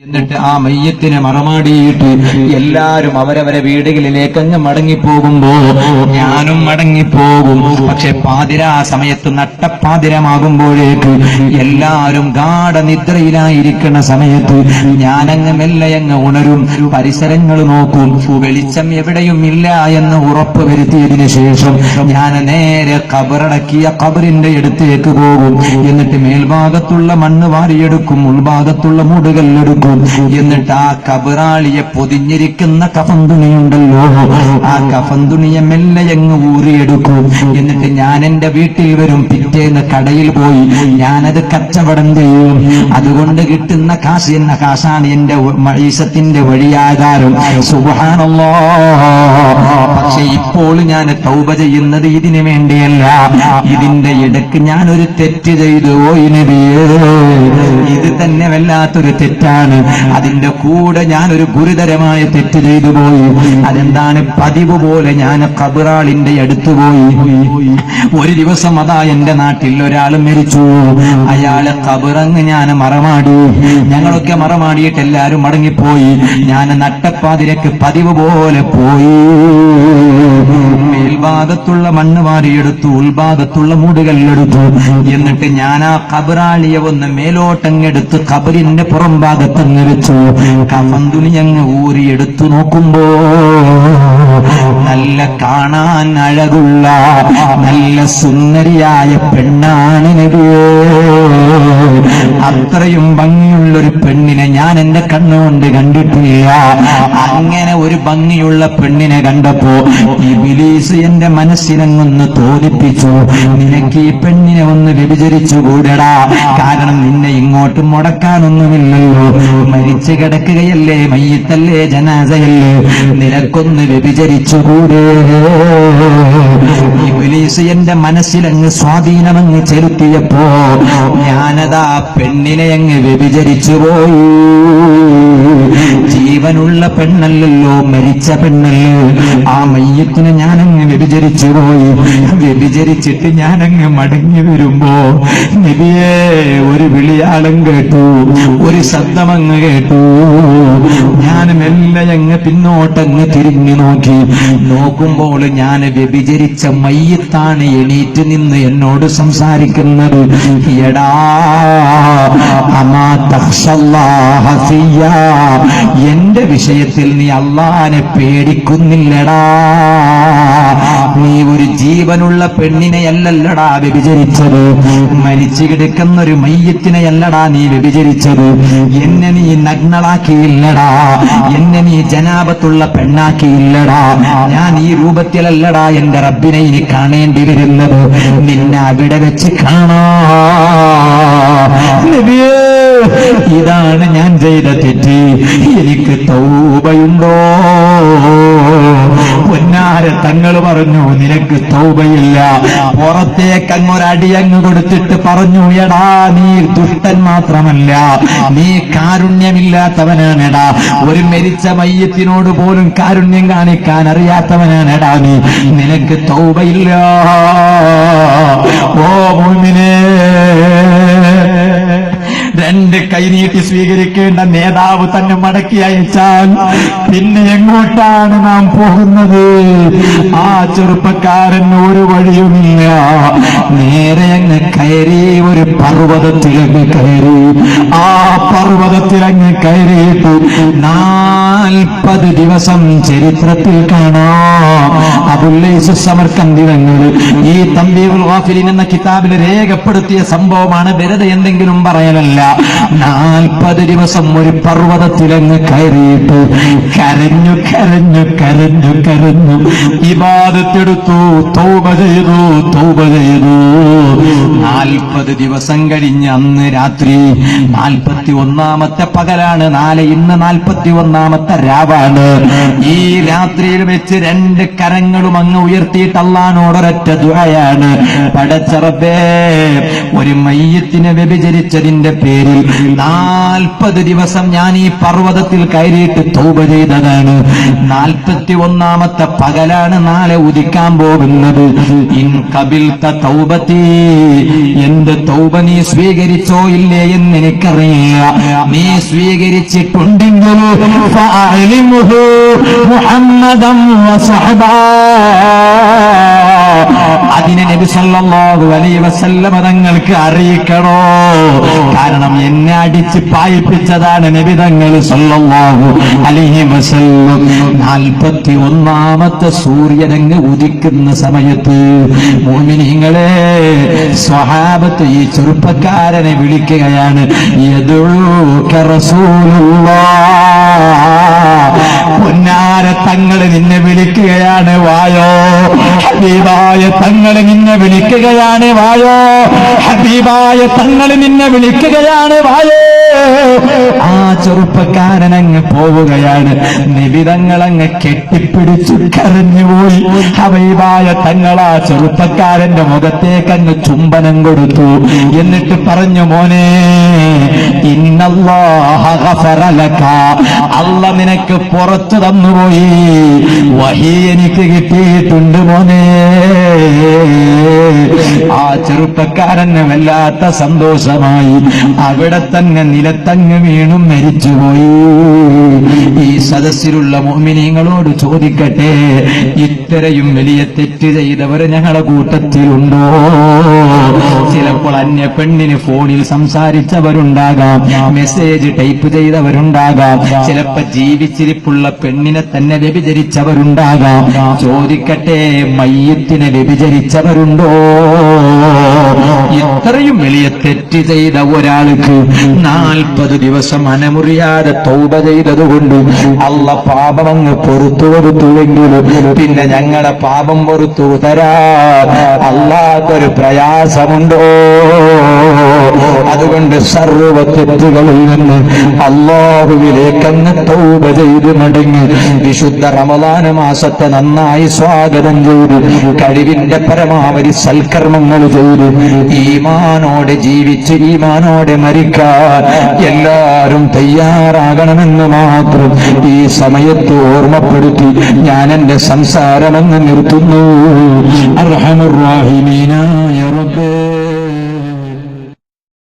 എന്നിട്ട് ആ മയ്യത്തിനെ മറമാടിയിട്ട് എല്ലാരും അവരവരെ വീടുകളിലേക്ക് അങ്ങ് മടങ്ങിപ്പോകുമ്പോ ഞാനും മടങ്ങിപ്പോകും. പക്ഷെ പാതിര ആ സമയത്ത് നട്ടപ്പാതിരമാകുമ്പോഴേക്ക് എല്ലാരും ഗാഠനിദ്രയിലായിരിക്കുന്ന സമയത്ത് ഞാനങ്ങ് മെല്ലെ അങ്ങ് ഉണരും. പരിസരങ്ങൾ നോക്കും. വെളിച്ചം എവിടെയും ഇല്ല എന്ന് ഉറപ്പ് വരുത്തിയതിന് ശേഷം ഞാൻ നേരെ കബറടക്കിയ കബറിന്റെ അടുത്തേക്ക് പോകും. എന്നിട്ട് മേൽഭാഗത്തുള്ള മണ്ണ് വാരിയെടുക്കും. ഉൾഭാഗത്തുള്ള മൂടുകല്ലെടുക്കും. എന്നിട്ട് ആ കബറാളിയെ പൊതിഞ്ഞിരിക്കുന്ന കഫന്തുണിയുണ്ടല്ലോ. ആ കഫന്തുണിയെ മെല്ലെ എങ്ങ് ഊറിയെടുക്കും എന്നിട്ട് ഞാൻ എന്റെ വീട്ടിൽ വരും. പിറ്റേന്ന് കടയിൽ പോയി ഞാനത് കച്ചവടം ചെയ്യും. അതുകൊണ്ട് കിട്ടുന്ന കാശ് എന്ന കാശാണ് എന്റെ മഴീസത്തിന്റെ വഴിയാകാരം. സുഖാണല്ലോ പക്ഷെ ഇപ്പോൾ ഞാൻ തൗബ ചെയ്യുന്നത് ഇതിനു വേണ്ടിയല്ല. ഇതിന്റെ ഇടയ്ക്ക് ഞാൻ ഒരു തെറ്റ് ചെയ്തു. ഓ നബിയേ. ഇത് തന്നെ വല്ലാത്തൊരു തെറ്റാണ്. അതിന്റെ കൂടെ ഞാൻ ഒരു ഗുരുതരമായ തെറ്റ് ചെയ്തു പോയി. അതെന്താണ്? പതിവ് പോലെ ഞാൻ കബറാളിന്റെ അടുത്ത് പോയി. ഒരു ദിവസം അതാ എന്റെ നാട്ടിൽ ഒരാൾ മരിച്ചു. അയാളെ കബറങ്ങ് ഞാൻ മറമാടി. ഞങ്ങളൊക്കെ മറമാടിയിട്ട് എല്ലാരും മടങ്ങിപ്പോയി. ഞാൻ നട്ടപ്പാതിരക്ക് പതിവ് പോലെ പോയി. മേൽഭാഗത്തുള്ള മണ്ണ് വാരിയെടുത്തു ഉൾഭാഗത്തുള്ള മൂടുകല്ലെടുത്തു എന്നിട്ട് ഞാൻ ആ കബറാളിയെ ഒന്ന് മേലോട്ടങ്ങെടുത്ത് കബറിന്റെ പുറം ഭാഗത്തങ്ങ് വെച്ചു. കഫന്തുണി അങ്ങ് ഊരിയെടുത്തു നോക്കുമ്പോ നല്ല കാണാൻ അഴകുള്ള നല്ല സുന്ദരിയായ പെണ്ണാണ് അത്രയും ഭംഗിയുള്ള ഒരു പെണ്ണിനെ ഞാൻ എന്റെ കണ്ണുകൊണ്ട് കണ്ടിട്ടില്ല. അങ്ങനെ ഒരു ഭംഗിയുള്ള പെണ്ണിനെ കണ്ടപ്പോ ഈ ബിലീസ് എന്റെ മനസ്സിനങ്ങൊന്ന് തോന്നിപ്പിച്ചു. നിനക്ക് ഈ പെണ്ണിനെ ഒന്ന് വ്യഭിചരിച്ചു കൂടടാ. കാരണം നിന്നെ ഇങ്ങോട്ട് മുടക്കാനൊന്നുമില്ലല്ലോ. മരിച്ചു കിടക്കുകയല്ലേ മയ്യത്തല്ലേ ജനാസയല്ലേ? നിനക്കൊന്ന് വ്യഭിചരിച്ചുകൂടേ ഇബിലീസ് എന്റെ മനസ്സിലങ്ങ് സ്വാധീനമങ്ങ് ചെലുത്തിയപ്പോ ഞാനതാ പെണ്ണിനെ അങ്ങ് വ്യഭിചരിച്ചു പോയി ജീവനുള്ള പെണ്ണല്ലല്ലോ മരിച്ച പെണ്ണല്ലേ. ആ മയ്യത്തിനെ ഞാനങ്ങ് വ്യഭിചരിച്ചു പോയി. വ്യഭിചരിച്ചിട്ട് ഞാനങ്ങ് മടങ്ങി വരുമ്പോ നബിയേ ഒരു വിളിയാളം കേട്ടു ഒരു ശബ്ദമങ്ങ് കേട്ടു. ഞാൻ മെല്ലെ അങ്ങ് പിന്നോട്ടങ്ങ് തിരിഞ്ഞു നോക്കി. നോക്കുമ്പോൾ ഞാൻ വ്യഭിചരിച്ച മയ്യത്താണ് എണീറ്റ് നിന്ന് എന്നോട് സംസാരിക്കുന്നത്. എടാ അമാ തഖ്ഷല്ലാഹ ഫിയ്യാ. എന്റെ വിഷയത്തിൽ നീ അള്ളാനെ പേടിക്കുന്നില്ലടാ. നീ ഒരു ജീവനുള്ള പെണ്ണിനെ അല്ലല്ലടാ വ്യഭിചരിച്ചത്. മരിച്ചു കിടക്കുന്ന ഒരു മയ്യത്തിനെ അല്ലടാ നീ വ്യഭിചരിച്ചത്. എന്നെ നീ നഗ്നളാക്കിയില്ലടാ. എന്നെ നീ ജനാപത്തുള്ള പെണ്ണാക്കിയില്ലടാ. ഞാൻ ഈ രൂപത്തിലല്ലടാ എന്റെ റബ്ബിനെ ഇനി കാണേണ്ടി വരുന്നത്. നിന്നെ അവിടെ വെച്ച് കാണാ. ഇതാണ് ഞാൻ ചെയ്ത തെറ്റ്. എനിക്ക് തൗബയുണ്ടോ? പൊന്നാര തങ്ങൾ പറഞ്ഞു നിനക്ക് തൗബയില്ല. പുറത്തേക്ക് അങ്ങൊരടി അങ്ങ് കൊടുത്തിട്ട് പറഞ്ഞു എടാ നീ ദുഷ്ടൻ മാത്രമല്ല. നീ കാരുണ്യമില്ലാത്തവനാണെടാ. ഒരു മരിച്ച മയ്യത്തിനോട് പോലും കാരുണ്യം കാണിക്കാൻ അറിയാത്തവനാണെടാ നീ. നിനക്ക് തൗബയില്ല. ഓ മോമിനെ. രണ്ട് കൈനീട്ടി സ്വീകരിക്കേണ്ട നേതാവ് തന്നെ മടക്കി അയച്ചാൽ പിന്നെ എങ്ങോട്ടാണ് നാം പോകുന്നത്? ആ ചെറുപ്പക്കാരൻ ഒരു വഴിയുമില്ല നേരെ അങ്ങ് കയറി ഒരു പർവതത്തിലങ്ങ് കയറി. ആ പർവതത്തിലങ്ങ് കയറിയിട്ട് നാൽപ്പത് ദിവസം ചരിത്രത്തിൽ കാണാം. അബുല്ലൈസ് സമർക്കന്തിരങ്ങൾ ഈ ഗാഫിലിൻ എന്ന കിതാബിൽ രേഖപ്പെടുത്തിയ സംഭവമാണ് വെറുതെ എന്തെങ്കിലും പറയലല്ല നാൽപ്പത് ദിവസം ഒരു പർവതത്തിലങ്ങ് കയറിയിട്ട് കരഞ്ഞു കരഞ്ഞു കരഞ്ഞു കരഞ്ഞു. ഇബാദത്തെടുത്തു തോപ ചെയ്തു തോപ ചെയ്തു. നാൽപ്പത് ദിവസം കഴിഞ്ഞ് അന്ന് രാത്രി നാൽപ്പത്തി ഒന്നാമത്തെ പകലാണ്. നാളെ ഇന്ന് നാൽപ്പത്തി ഒന്നാമത്തെ രാവാണ്. ഈ രാത്രിയിൽ വെച്ച് രണ്ട് കരങ്ങളും അങ്ങ് ഉയർത്തിയിട്ട് അള്ളഹാനോടൊരൊറ്റ ദുആയാണ്. പടച്ചറബേ ഒരു മയ്യത്തിനെ വ്യഭിചരിച്ചതിന്റെ പേര് പേരിൽ നാൽപ്പത് ദിവസം ഞാൻ ഈ പർവതത്തിൽ കയറിയിട്ട് തൂപ ചെയ്തതാണ്. നാൽപ്പത്തി ഒന്നാമത്തെ പകലാണ് നാളെ ഉദിക്കാൻ പോകുന്നത്. ഇൻ എന്റെ തൗബ നീ സ്വീകരിച്ചോ ഇല്ലേ എന്ന് എനിക്കറിയില്ല നീ സ്വീകരിച്ചിട്ടുണ്ടെങ്കിൽ മുഹമ്മദം അതിനെ നബി സല്ലല്ലാഹു അലൈഹി വസല്ലമ തങ്ങൾക്ക് അറിയിക്കണോ? കാരണം എന്നെ അടിച്ച് പായിപ്പിച്ചതാണ് നബി തങ്ങൾ സല്ലല്ലാഹു അലൈഹി വസല്ലം. നാൽപ്പത്തി ഒന്നാമത്തെ സൂര്യനങ്ങ് ഉദിക്കുന്ന സമയത്ത് മോമിനിങ്ങളെ സ്വഹാബത്ത് ഈ ചെറുപ്പക്കാരനെ വിളിക്കുകയാണ് പൊന്നാര തങ്ങൾ നിന്നെ വിളിക്കുകയാണ് വായോ ഹബീബായ തങ്ങൾ നിന്നെ വിളിക്കുകയാണ് വായോ? ഹബീബായ തങ്ങൾ നിന്നെ വിളിക്കുകയാണ് വായോ? ആ ചെറുപ്പക്കാരൻ അങ്ങ് പോവുകയാണ്. നിബിതങ്ങളങ്ങ് കെട്ടിപ്പിടിച്ചു കരഞ്ഞുപോയി ഹബീബായ തങ്ങൾ ആ ചെറുപ്പക്കാരന്റെ മുഖത്തേക്കങ്ങ് ചുംബനം കൊടുത്തു. എന്നിട്ട് പറഞ്ഞു മോനെ. അല്ല നിനക്ക് പുറത്തു തന്നുപോയി. വഹി എനിക്ക് കിട്ടിയിട്ടുണ്ട് മോനെ. ആ ചെറുപ്പക്കാരന് വല്ലാത്ത സന്തോഷമായി. അവിടെ തന്നെ നിലത്തങ്ങ് വീണും മരിച്ചുപോയി. ഈ സദസ്സിലുള്ള മോമിനിങ്ങളോട് ചോദിക്കട്ടെ ഇത്രയും വലിയ തെറ്റ് ചെയ്തവർ ഞങ്ങളുടെ കൂട്ടത്തിലുണ്ടോ? ചിലപ്പോൾ അന്യ പെണ്ണിന് ഫോണിൽ സംസാരിച്ചവരുണ്ടാകാം മെസ്സേജ് ടൈപ്പ് ചെയ്തവരുണ്ടാകാം ചിലപ്പോ ജീവിച്ചിരിപ്പുള്ള പെണ്ണിനെ തന്നെ വ്യഭിചരിച്ചവരുണ്ടാകാം. ചോദിക്കട്ടെ മയ്യത്തിനെ വ്യഭിചരിച്ചവരുണ്ടോ? ഇത്രയും വലിയ തെറ്റ് ചെയ്ത ഒരാൾക്ക് നാൽപ്പത് ദിവസം അനമുറിയാതെ തൗബ ചെയ്തതുകൊണ്ട് അല്ല അങ്ങ് പൊറത്തു കൊടുത്തുവെങ്കിലും പിന്നെ ഞങ്ങളെ പാപം പൊറത്തു തരാ. അല്ലാത്തൊരു പ്രയാസമുണ്ടോ? അതുകൊണ്ട് സർവ തെറ്റുകളിൽ നിന്ന് അള്ളാഹുവിലേക്കങ്ങ് തൗബ ചെയ്ത് മടങ്ങി. വിശുദ്ധ റമദാന മാസത്തെ നന്നായി സ്വാഗതം ചെയ്ത് കഴിവിന്റെ പരമാവധി സൽക്കർമ്മങ്ങൾ ചെയ്ത് ഈമാനോടെ ജീവിച്ച് ഈമാനോടെ മരിക്കാൻ എല്ലാവരും തയ്യാറാകണമെന്ന് മാത്രം ഈ സമയത്ത് ഓർമ്മപ്പെടുത്തി ഞാൻ എന്റെ സംസാരമെന്ന് നിർത്തുന്നു. അർഹമുറാഹിമീനായ റബ്ബേ.